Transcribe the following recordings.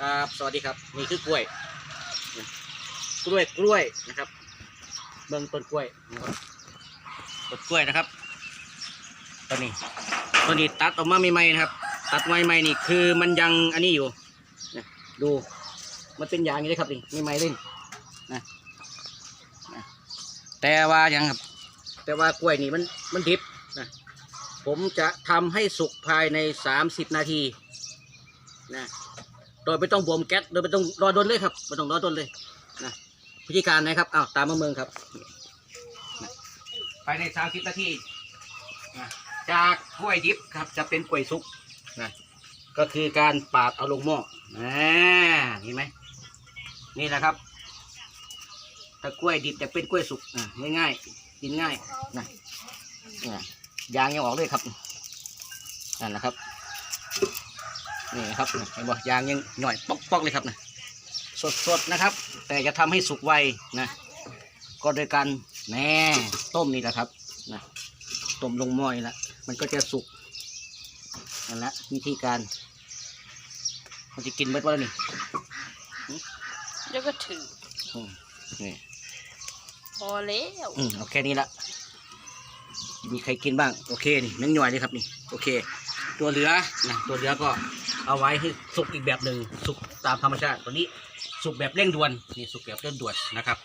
ครับสวัสดีครับนี่คือกล้วย กล้วยกล้วยนะครับ เบื้องต้นกล้วยนะครับต้นกล้วยนะครับตัวนี้ตัวนี้ตัดออกมาใหม่ๆนะครับ ตัดใหม่ๆนี่คือมันยังอันนี้อยู่นะดูมันเป็นอย่างนี้เลยครับนี่ใหม่ๆเลยนะนะแต่ว่ายังครับ แต่ว่ากล้วยนี่มันมันดิบนะผมจะทำให้สุกภายใน30นาทีนะ โดยไม่ต้องบวมแก๊สโดยไม่ต้องรอดนเลยครับไม่ต้องรอดนเลยนะพิธีการนะครับอ้าวตามมาเมืองครับนะภายใน30นาทีนะจากกล้วยดิบครับจะเป็นกล้วยสุกนะก็คือการปาดเอาลงหม้อนะเห็นไหมนี่แหละครับ ถ้ากล้วยดิบจะเป็นกล้วยสุกอะง่ายๆกินง่ายนะยางยังออกเลยครับนั่นแหละครับ นี่ครับเห็นบ่ยางยังหน่อยปอกๆเลยครับนะสดๆนะครับ แต่จะทำให้สุกไวนะ ก็โดยการแหน่ต้มนี่แหละครับนะต้มลงหม้อนี่แหละมันก็จะสุกนั่นแหละวิธีการ มันจะกินเบิดว่านี่แล้วก็ถืออืมนี่พอแล้วอืมเอาแค่นี้ละมีใครกินบ้าง โอเคนี่แมงย่อยเลยครับนี่ โอเค ตัวเหลือนะตัวเหลือก็ เอาไว้ให้สุกอีกแบบหนึ่งสุกตามธรรมชาติตัวนี้สุกแบบเร่งด่วนนี่สุกแบบเร่งด่วนนะครับ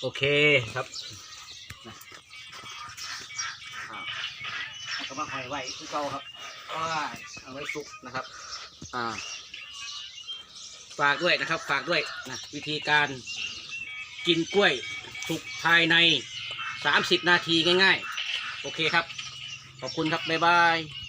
โอเคครับนะอ่าเอาก็มาหอยไว้ที่เก่าครับก็เอาไว้สุกนะครับ อ่า ฝากด้วยนะครับ ฝากด้วยนะวิธีการกินกล้วยสุกภายใน 30 นาทีง่าย ๆ โอเคครับ ขอบคุณครับ บ๊ายบาย